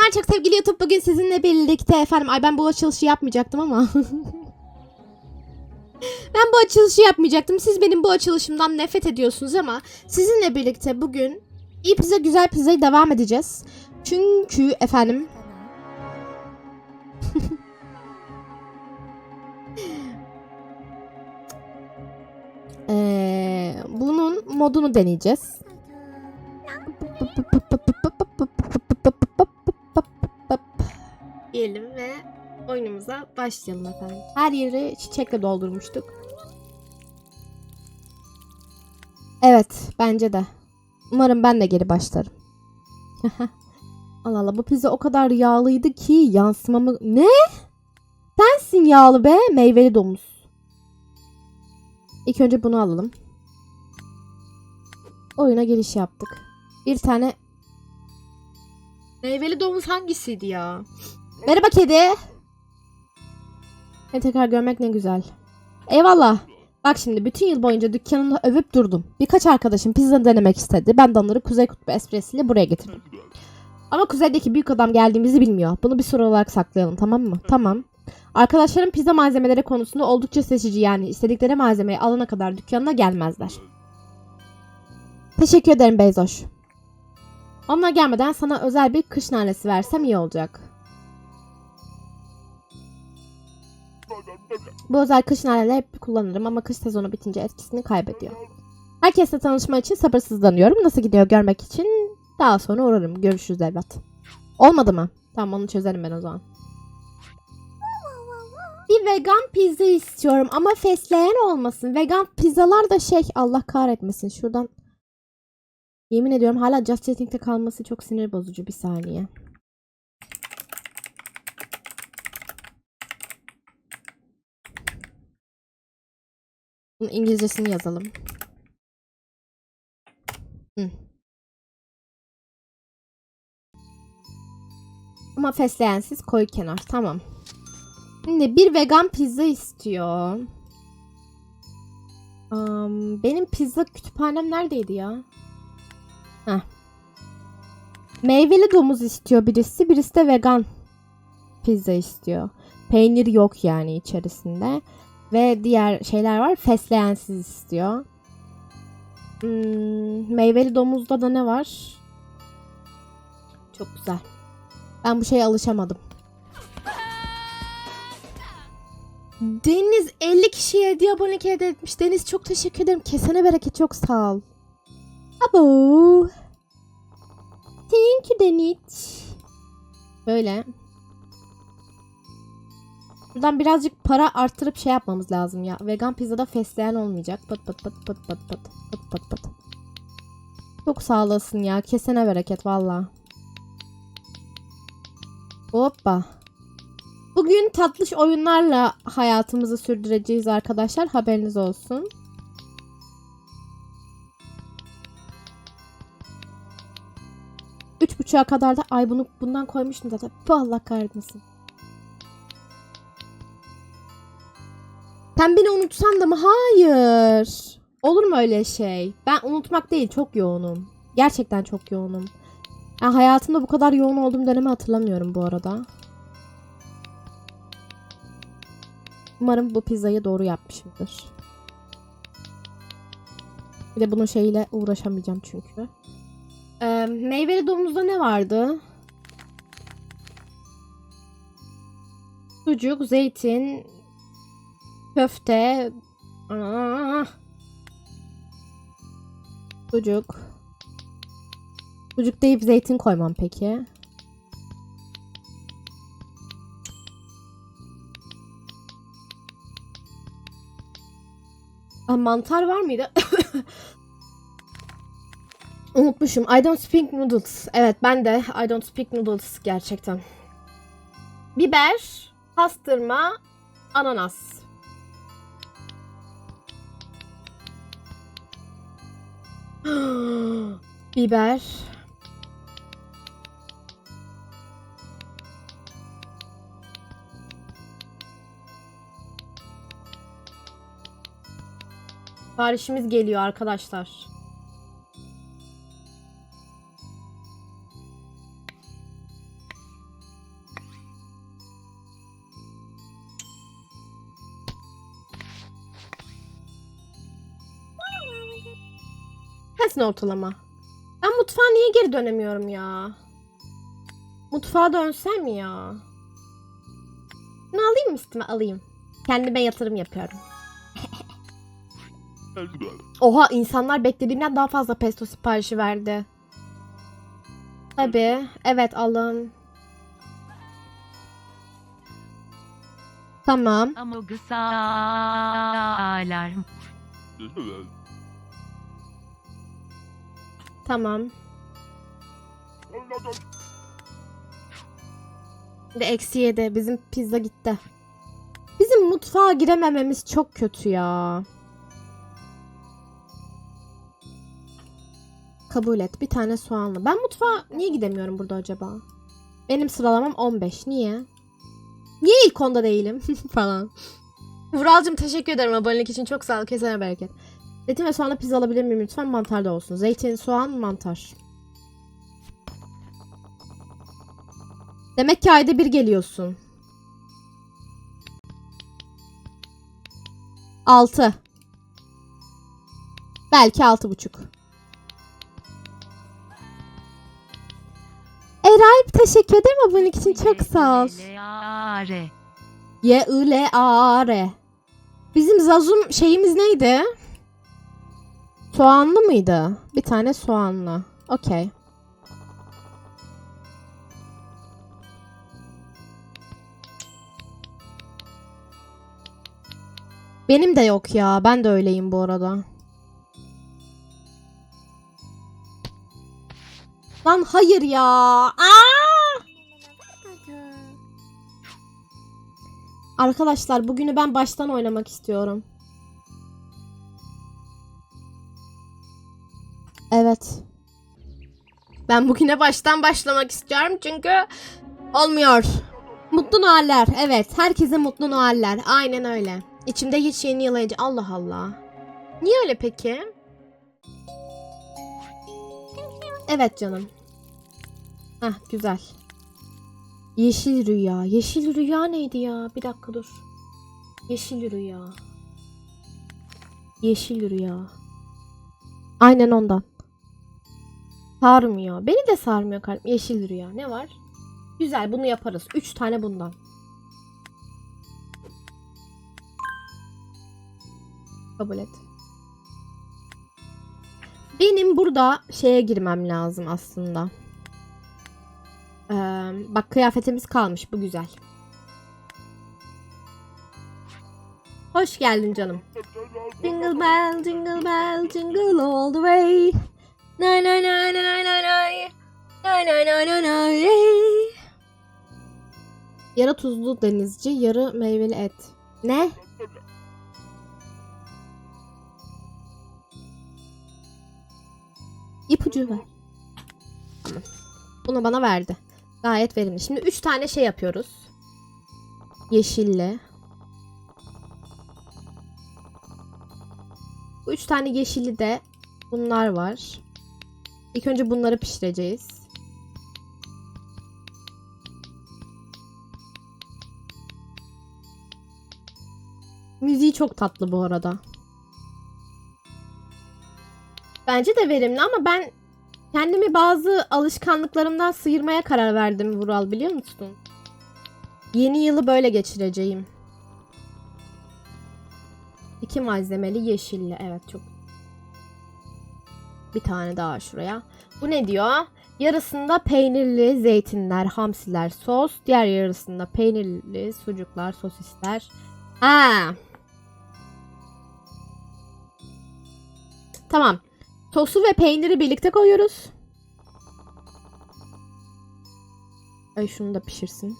Selamlar çok sevgili YouTube. Bugün sizinle birlikte efendim ay ben bu açılışı yapmayacaktım ama. Ben bu açılışı yapmayacaktım. Siz benim bu açılışımdan nefret ediyorsunuz ama sizinle birlikte bugün iyi pizza güzel pizzayı devam edeceğiz. Çünkü efendim Eee, bunun modunu deneyeceğiz. Diyelim ve oyunumuza başlayalım efendim. Her yeri çiçekle doldurmuştuk. Evet, bence de. Umarım ben de geri başlarım. Allah Allah bu pizza o kadar yağlıydı ki yansımamı... Ne? Sensin yağlı be meyveli domuz. İlk önce bunu alalım. Oyuna giriş yaptık. Bir tane... Meyveli domuz hangisiydi ya? Merhaba kedi. Seni tekrar görmek ne güzel. Eyvallah. Bak şimdi bütün yıl boyunca dükkanını övüp durdum. Birkaç arkadaşım pizza denemek istedi. Ben de onları Kuzey Kutbu espresiyle buraya getirdim. Ama kuzeydeki büyük adam geldiğimizi bilmiyor. Bunu bir soru olarak saklayalım tamam mı? Tamam. Arkadaşlarım pizza malzemeleri konusunda oldukça seçici yani istedikleri malzemeyi alana kadar dükkanına gelmezler. Teşekkür ederim Beyzoş. Onlar gelmeden sana özel bir kış nanesi versem iyi olacak. Bu özel kış naneleri hep kullanırım ama kış sezonu bitince etkisini kaybediyor. Herkesle tanışma için sabırsızlanıyorum. Nasıl gidiyor görmek için daha sonra uğrarım. Görüşürüz evlat. Olmadı mı? Tamam onu çözerim ben o zaman. Bir vegan pizza istiyorum ama fesleğen olmasın. Vegan pizzalar da şey Allah kahretmesin. Şuradan Yemin ediyorum hala Just Chatting'de kalması çok sinir bozucu bir saniye. Bunun İngilizcesini yazalım. Hı. Ama fesleğensiz koy kenar. Tamam. Şimdi bir vegan pizza istiyor. Am, benim pizza kütüphanem neredeydi ya? Heh. Meyveli domuz istiyor birisi. Birisi de vegan pizza istiyor. Peynir yok yani içerisinde. Ve diğer şeyler var. Fesleğensiz istiyor. Hmm, meyveli domuzda da ne var? Çok güzel. Ben bu şeye alışamadım. Deniz 50 kişiye hediye abonelik hediye etmiş. Deniz çok teşekkür ederim. Kesene bereket çok sağ ol. Abo. Thank you Deniz. Böyle. Buradan birazcık para arttırıp şey yapmamız lazım ya. Vegan pizzada fesleğen olmayacak. Pıt pıt pıt pıt pıt pıt pıt pıt pıt. Çok sağ olasın ya. Kesene bereket valla. Hoppa. Bugün tatlış oyunlarla hayatımızı sürdüreceğiz arkadaşlar. Haberiniz olsun. Üç buçuğa kadar da ay bunu bundan koymuştum zaten. Bu Allah kahretmesin. Sen beni unutsan da mı? Hayır. Olur mu öyle şey? Ben unutmak değil çok yoğunum. Gerçekten çok yoğunum. Yani hayatımda bu kadar yoğun olduğum dönemi hatırlamıyorum bu arada. Umarım bu pizzayı doğru yapmışımdır. Bir de bunun şeyiyle uğraşamayacağım çünkü. Ee, meyveli domuzda ne vardı? Sucuk, zeytin, köfte, Aa! sucuk. Sucuk deyip zeytin koymam peki. Aa, mantar var mıydı? Unutmuşum. I don't speak noodles. Evet ben de I don't speak noodles gerçekten. Biber, pastırma, ananas. Biber. Siparişimiz geliyor arkadaşlar. Sensin ortalama. Ben mutfağa niye geri dönemiyorum ya? Mutfağa dönsem ya. Bunu alayım mı üstüme? Alayım. Kendime yatırım yapıyorum. Oha insanlar beklediğimden daha fazla pesto siparişi verdi. Tabii. Evet alın. Tamam. Ama kısa alarm. Tamam. De eksi yedi. Bizim pizza gitti. Bizim mutfağa giremememiz çok kötü ya. Kabul et. Bir tane soğanlı. Ben mutfağa niye gidemiyorum burada acaba? Benim sıralamam 15. Niye? Niye ilk onda değilim? falan. Vuralcığım teşekkür ederim abonelik için. Çok sağ ol. Kesene bereket. Zeytin ve soğanla pizza alabilir miyim lütfen? Mantar da olsun. Zeytin, soğan, mantar. Demek ki ayda bir geliyorsun. 6. Belki altı buçuk. Eray teşekkür ederim abonelik için çok sağ ol. L-A-R. Y I L A R. Bizim Zazum şeyimiz neydi? Soğanlı mıydı? Bir tane soğanlı. Okey. Benim de yok ya. Ben de öyleyim bu arada. Lan hayır ya. Aa! Arkadaşlar bugünü ben baştan oynamak istiyorum. Evet. Ben bugüne baştan başlamak istiyorum çünkü olmuyor. Mutlu Noeller. Evet. Herkese mutlu Noeller. Aynen öyle. İçimde hiç yeni yıl heyecanı- Allah Allah. Niye öyle peki? Evet canım. Hah güzel. Yeşil rüya. Yeşil rüya neydi ya? Bir dakika dur. Yeşil rüya. Yeşil rüya. Aynen ondan. Sarmıyor. Beni de sarmıyor kalp. Yeşil rüya. Ne var? Güzel bunu yaparız. 3 tane bundan. Kabul et. Benim burada şeye girmem lazım aslında. Ee, bak kıyafetimiz kalmış. Bu güzel. Hoş geldin canım. Jingle bell, jingle bell, jingle all the way. Nay nay nay nay nay nay nay. Nay nay nay nay nay. Yarı tuzlu denizci, yarı meyveli et. Ne? İpucu ver. Tamam. Bunu bana verdi. Gayet verimli. Şimdi 3 tane şey yapıyoruz. Yeşille. Bu 3 tane yeşili de bunlar var. İlk önce bunları pişireceğiz. Müziği çok tatlı bu arada. Bence de verimli ama ben kendimi bazı alışkanlıklarımdan sıyırmaya karar verdim Vural biliyor musun? Yeni yılı böyle geçireceğim. İki malzemeli yeşilli. Evet çok. Bir tane daha şuraya. Bu ne diyor? Yarısında peynirli zeytinler, hamsiler, sos. Diğer yarısında peynirli sucuklar, sosisler. Ha. Tamam. Sosu ve peyniri birlikte koyuyoruz. Ay şunu da pişirsin.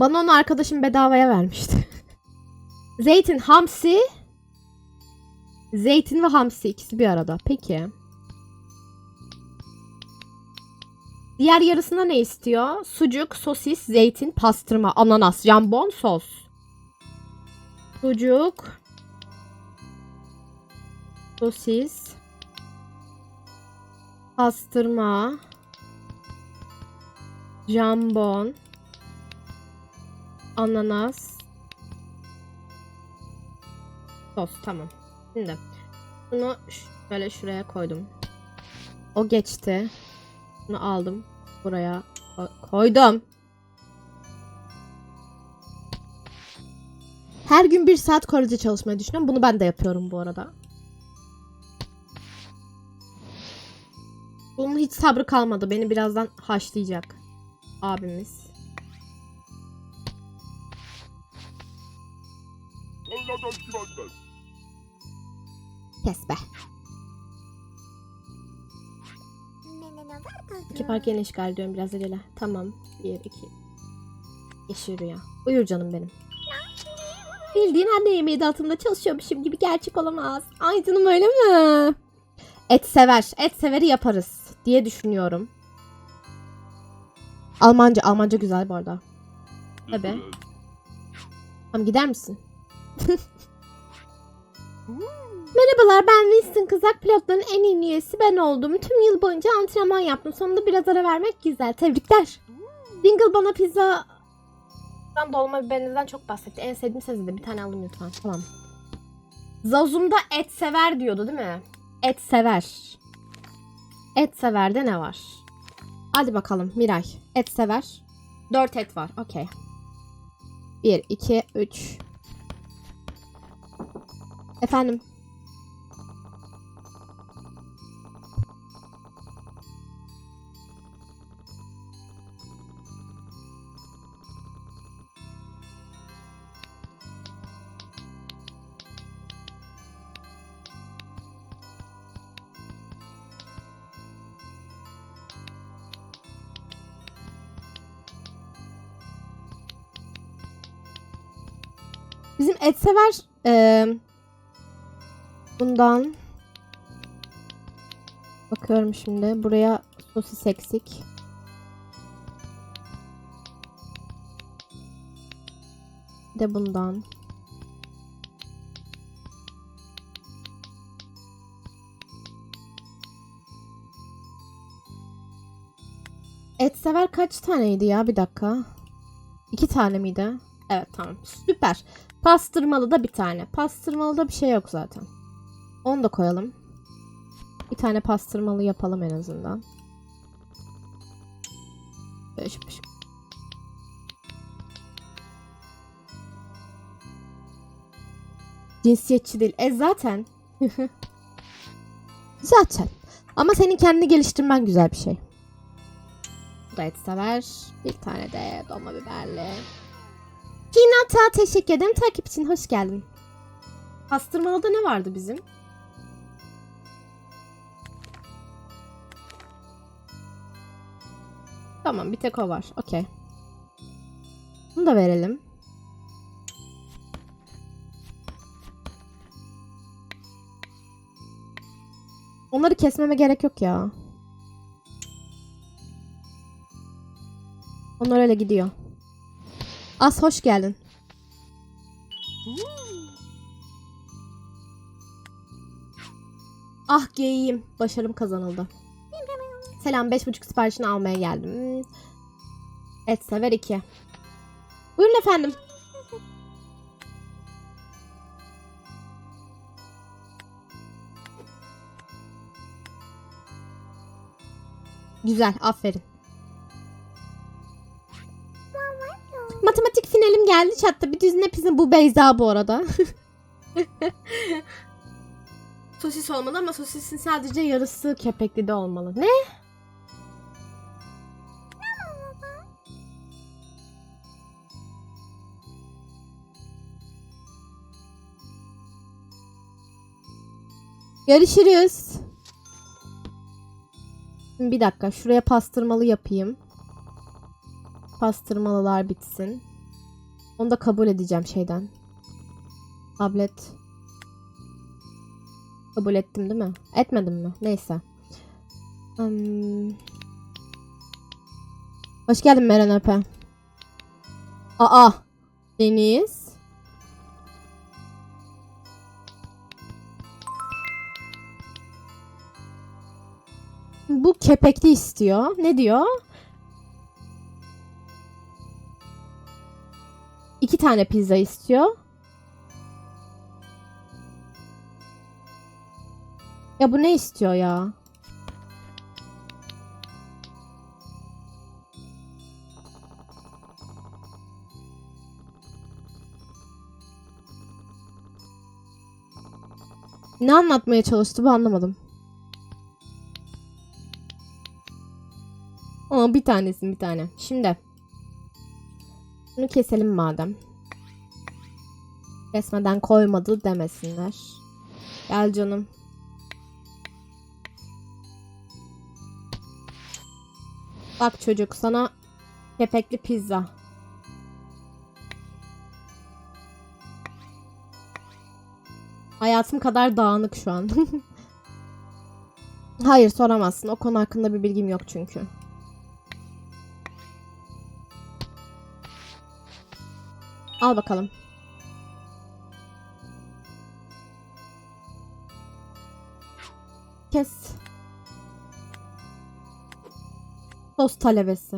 Bana onu arkadaşım bedavaya vermişti. Zeytin, hamsi. Zeytin ve hamsi ikisi bir arada. Peki. Diğer yarısında ne istiyor? Sucuk, sosis, zeytin, pastırma, ananas, jambon, sos. Sucuk. Sosis. Pastırma. Jambon. Ananas. Sos tamam. Şimdi bunu böyle şuraya koydum. O geçti. Bunu aldım. Buraya ko- koydum. Her gün bir saat Korece çalışmayı düşünüyorum. Bunu ben de yapıyorum bu arada. Bunun hiç sabrı kalmadı. Beni birazdan haşlayacak. Abimiz. Be. İki park yeni işgal ediyorum biraz acele. Tamam. Bir, iki. Yeşil rüya. Buyur canım benim. Bildiğin anne yemeği de altında çalışıyormuşum gibi gerçek olamaz. Ay canım öyle mi? Et sever. Et severi yaparız diye düşünüyorum. Almanca. Almanca güzel bu arada. Tabii. Tamam gider misin? Merhabalar ben Winston Kızak pilotların en iyi üyesi ben oldum. Tüm yıl boyunca antrenman yaptım. Sonunda biraz ara vermek güzel. Tebrikler. Dingle bana pizza ben dolma biberinizden çok bahsetti. En sevdiğim size de bir tane alın lütfen. Tamam. Zazum'da et sever diyordu değil mi? Et sever. Et severde ne var? Hadi bakalım Miray. Et sever. 4 et var. Okey. 1, 2, 3. Efendim. Bizim et sever eee, bundan bakıyorum şimdi buraya sosis eksik. De bundan. Et sever kaç taneydi ya bir dakika. İki tane miydi? Evet tamam süper. Pastırmalı da bir tane. Pastırmalı da bir şey yok zaten. Onu da koyalım. Bir tane pastırmalı yapalım en azından. Böyle şıp şıp. Cinsiyetçi değil. E zaten. zaten. Ama senin kendini geliştirmen güzel bir şey. Bu da et sever. Bir tane de dolma biberli. Hinata teşekkür ederim. Takip için hoş geldin. Pastırmalıda ne vardı bizim? Tamam bir tek o var. Okey. Bunu da verelim. Onları kesmeme gerek yok ya. Onlar öyle gidiyor. As hoş geldin. Ah geyiyim. Başarım kazanıldı. Selam 5.5 siparişini almaya geldim. Et sever 2. Buyurun efendim. Güzel aferin. Matematik finalim geldi çattı. Bir düzine pizza bu Beyza bu arada. Sosis olmalı ama sosisin sadece yarısı kepekli de olmalı. Ne? Görüşürüz. Bir dakika şuraya pastırmalı yapayım. Pastırmalılar bitsin. Onu da kabul edeceğim şeyden. Tablet. Kabul ettim değil mi? Etmedim mi? Neyse. Hmm. Hoş geldin Meren Öpe. Aa. Deniz. Bu kepekli istiyor. Ne diyor? İki tane pizza istiyor. Ya bu ne istiyor ya? Ne anlatmaya çalıştı bu anlamadım. Aa bir tanesin bir tane. Şimdi. Bunu keselim madem. Kesmeden koymadı demesinler. Gel canım. Bak çocuk sana kepekli pizza. Hayatım kadar dağınık şu an. Hayır soramazsın. O konu hakkında bir bilgim yok çünkü. Al bakalım. Kes. Tost talebesi.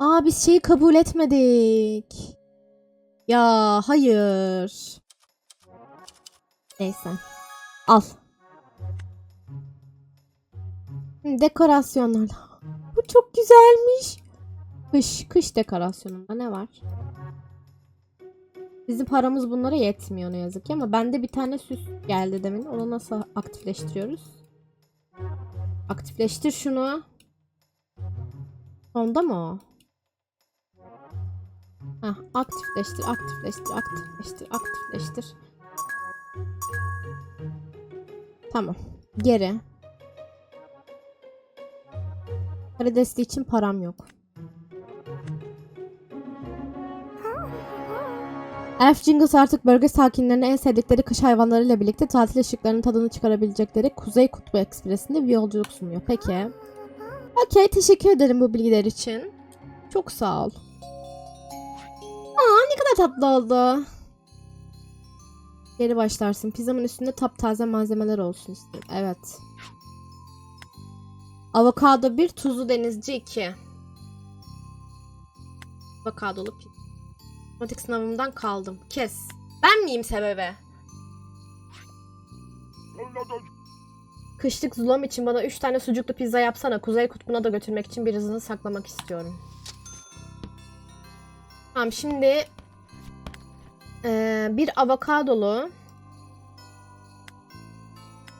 Aa biz şeyi kabul etmedik. Ya hayır. Neyse. Al. Dekorasyonlar. Bu çok güzelmiş. Kış, kış dekorasyonunda ne var? Bizim paramız bunlara yetmiyor ne yazık ki ama bende bir tane süs geldi demin. Onu nasıl aktifleştiriyoruz? Aktifleştir şunu. Onda mı o? Heh, aktifleştir, aktifleştir, aktifleştir, aktifleştir. Tamam. Geri. Para desteği için param yok. Elf Jingles artık bölge sakinlerine en sevdikleri kış hayvanlarıyla birlikte tatil ışıklarının tadını çıkarabilecekleri Kuzey Kutbu Ekspresi'nde bir yolculuk sunuyor. Peki. Okey teşekkür ederim bu bilgiler için. Çok sağ ol. Aa ne kadar tatlı oldu. Geri başlarsın. Pizzamın üstünde taptaze malzemeler olsun istedim. Evet. Avokado 1, tuzlu denizci 2. Avokadolu pizza. Matematik sınavımdan kaldım. Kes. Ben miyim sebebi? Kışlık zulam için bana 3 tane sucuklu pizza yapsana. Kuzey kutbuna da götürmek için bir hızını saklamak istiyorum. Tamam şimdi eee, bir avokadolu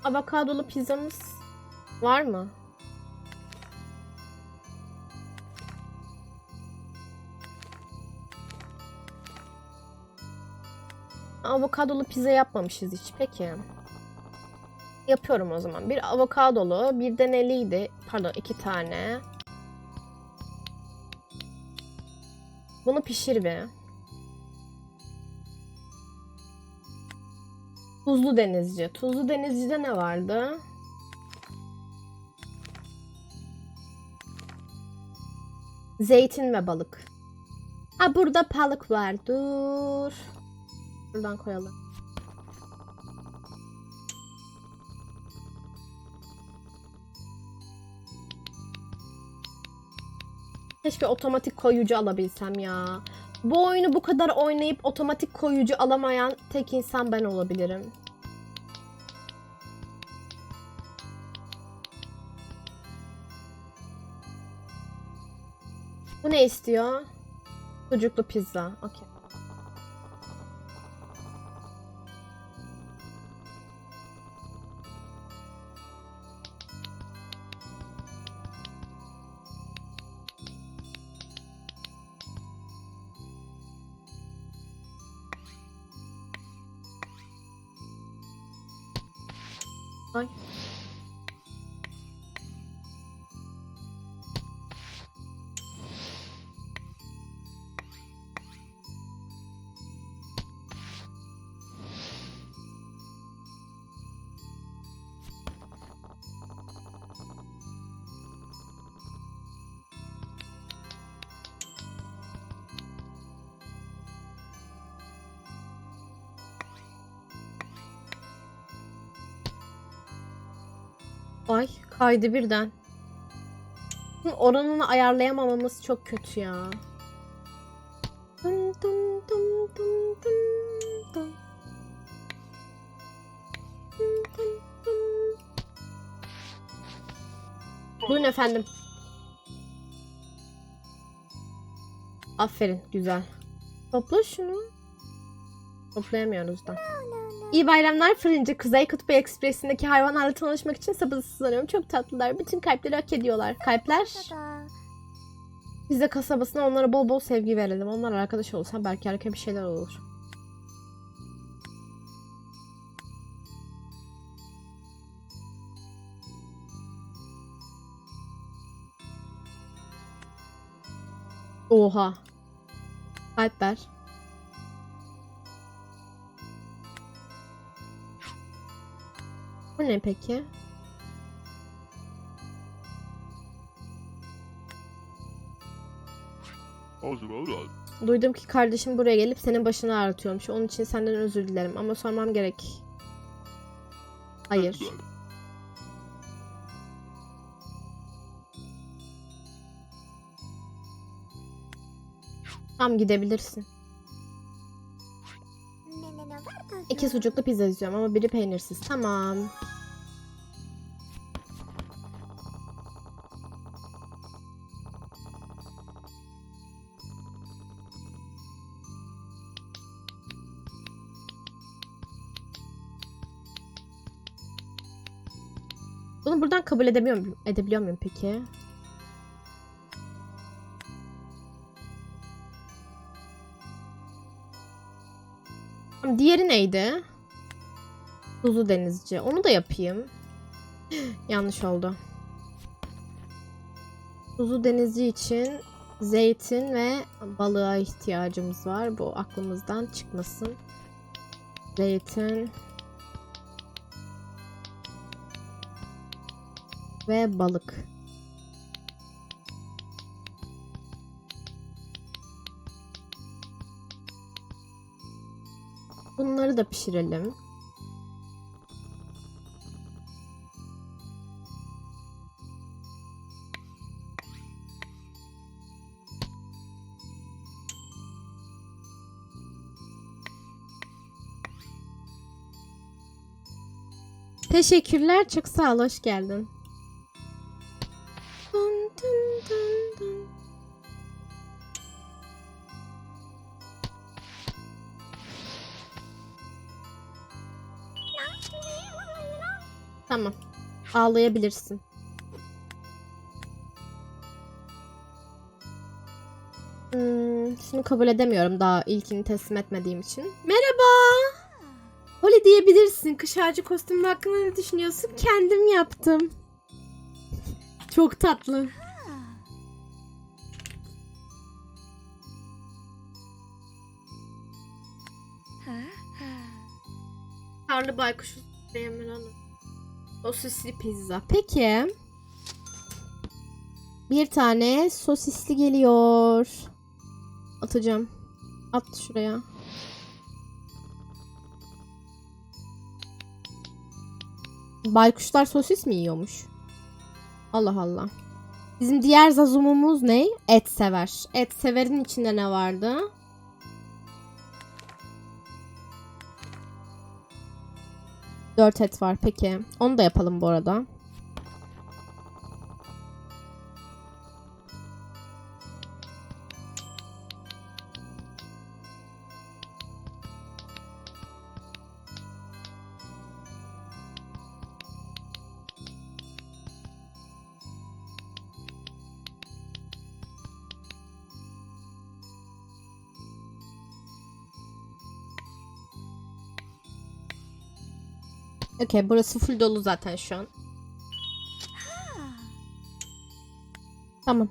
avokadolu pizzamız var mı? Avokadolu pizza yapmamışız hiç. Peki. Yapıyorum o zaman. Bir avokadolu, bir de neliydi? Pardon iki tane. Bunu pişir bir. Tuzlu denizci. Tuzlu denizcide ne vardı? Zeytin ve balık. Ha burada balık var. Dur. Buradan koyalım. Keşke otomatik koyucu alabilsem ya. Bu oyunu bu kadar oynayıp otomatik koyucu alamayan tek insan ben olabilirim. Bu ne istiyor? Sucuklu pizza. Okey. Ay. Kaydı birden. Oranını ayarlayamamamız çok kötü ya. Dum dum dum dum dum dum. Buyurun efendim. Aferin güzel. Topla şunu. Toplayamıyoruz da. İyi bayramlar fırıncı. Kuzey Kutbu Ekspresi'ndeki hayvanlarla tanışmak için sabırsızlanıyorum. Çok tatlılar. Bütün kalpleri hak ediyorlar. Kalpler. Biz de kasabasına onlara bol bol sevgi verelim. Onlar arkadaş olsa belki harika bir şeyler olur. Oha. Kalp ver. Bu ne peki? Duydum ki kardeşim buraya gelip senin başını ağrıtıyormuş. Onun için senden özür dilerim ama sormam gerek. Hayır. Tam gidebilirsin. İki sucuklu pizza istiyorum ama biri peynirsiz. Tamam. Kabul edebiliyor muyum? Edebiliyor muyum peki? Diğeri neydi? Tuzlu denizci. Onu da yapayım. Yanlış oldu. Tuzlu denizci için zeytin ve balığa ihtiyacımız var. Bu aklımızdan çıkmasın. Zeytin ve balık. Bunları da pişirelim. Teşekkürler. Çok sağ ol. Hoş geldin. Ağlayabilirsin. Hmm, şunu kabul edemiyorum daha ilkini teslim etmediğim için. Merhaba. Holly diyebilirsin. Kış ağacı kostümü hakkında ne düşünüyorsun? Kendim yaptım. Çok tatlı. Karlı baykuş Hanım. Sosisli pizza. Peki. Bir tane sosisli geliyor. Atacağım. At şuraya. Baykuşlar sosis mi yiyormuş? Allah Allah. Bizim diğer zazumumuz ne? Et sever. Et severin içinde ne vardı? Dört et var peki. Onu da yapalım bu arada. Okey burası full dolu zaten şu an. Tamam.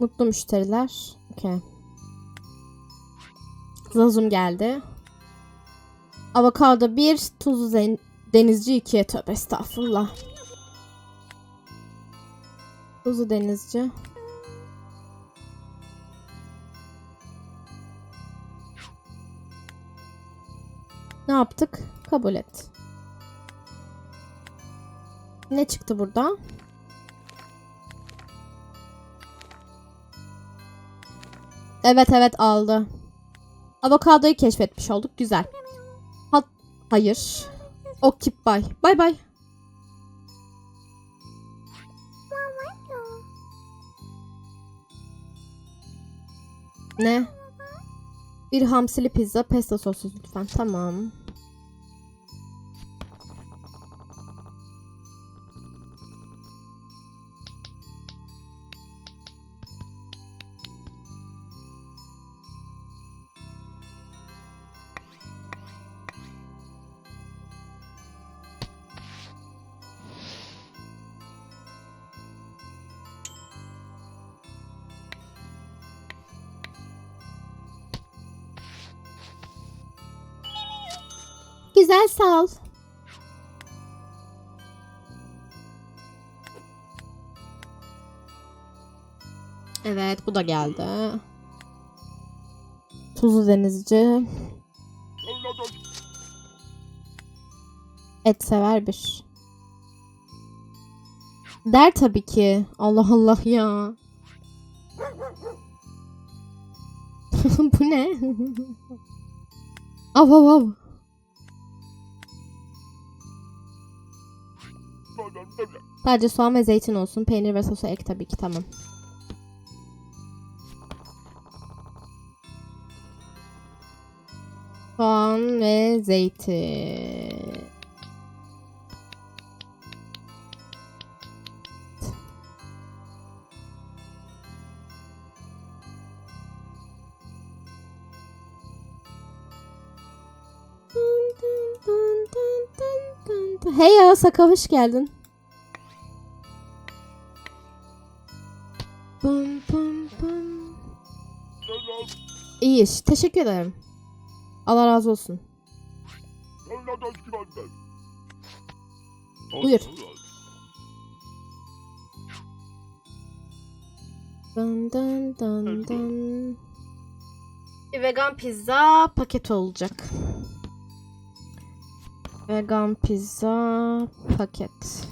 Mutlu müşteriler. Okey. Zazum geldi. Avokado 1, tuzlu denizci 2. Tövbe estağfurullah. Tuzlu denizci. Yaptık? Kabul et. Ne çıktı burada? Evet evet aldı. Avokadoyu keşfetmiş olduk. Güzel. Hat Hayır. Okip bay. Bay bay. Ne? Bir hamsili pizza pesto sossuz lütfen. Tamam. Güzel sağ ol. Evet bu da geldi. Tuzlu denizci. Et sever bir. Der tabii ki. Allah Allah ya. bu ne? av av av. Sadece soğan ve zeytin olsun. Peynir ve sosu ek tabii ki tamam. Soğan ve zeytin. Hey ya Saka hoş geldin. İyi iş. Teşekkür ederim. Allah razı olsun. Buyur. Dın dın dın dın. Bir vegan pizza paket olacak. Vegan pizza paket.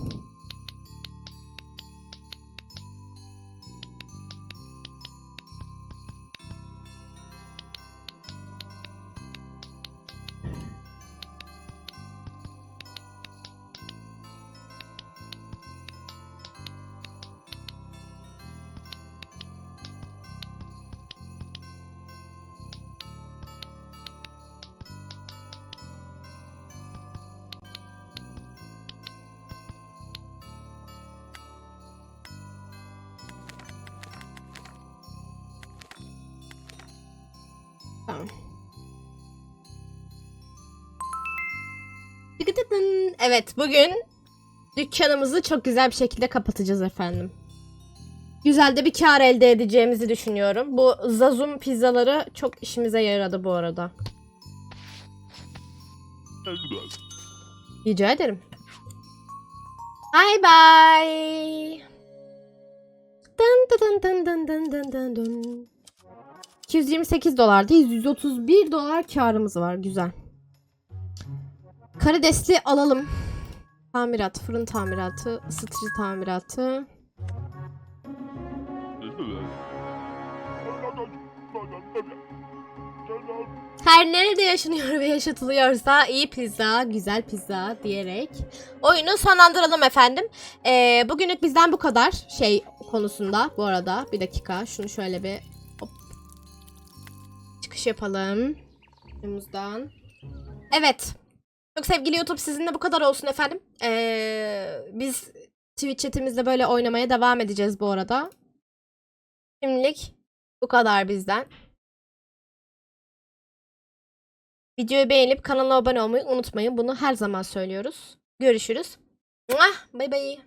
Tamam. Evet bugün dükkanımızı çok güzel bir şekilde kapatacağız efendim. Güzel de bir kar elde edeceğimizi düşünüyorum. Bu Zazum pizzaları çok işimize yaradı bu arada. Rica ederim. Bye bye. Dın dın dın dın dın dın dın. 228 dolardayız. 131 dolar karımız var. Güzel. Karidesli alalım. Tamirat, fırın tamiratı, ısıtıcı tamiratı. Her nerede yaşanıyor ve yaşatılıyorsa iyi pizza, güzel pizza diyerek oyunu sonlandıralım efendim. Ee, bugünlük bizden bu kadar şey konusunda bu arada. Bir dakika şunu şöyle bir. Çıkış yapalım. Oyunumuzdan. Evet. Çok sevgili YouTube sizinle bu kadar olsun efendim. Ee, biz Twitch chatimizde böyle oynamaya devam edeceğiz bu arada. Şimdilik bu kadar bizden. Videoyu beğenip kanala abone olmayı unutmayın. Bunu her zaman söylüyoruz. Görüşürüz. Bay bay.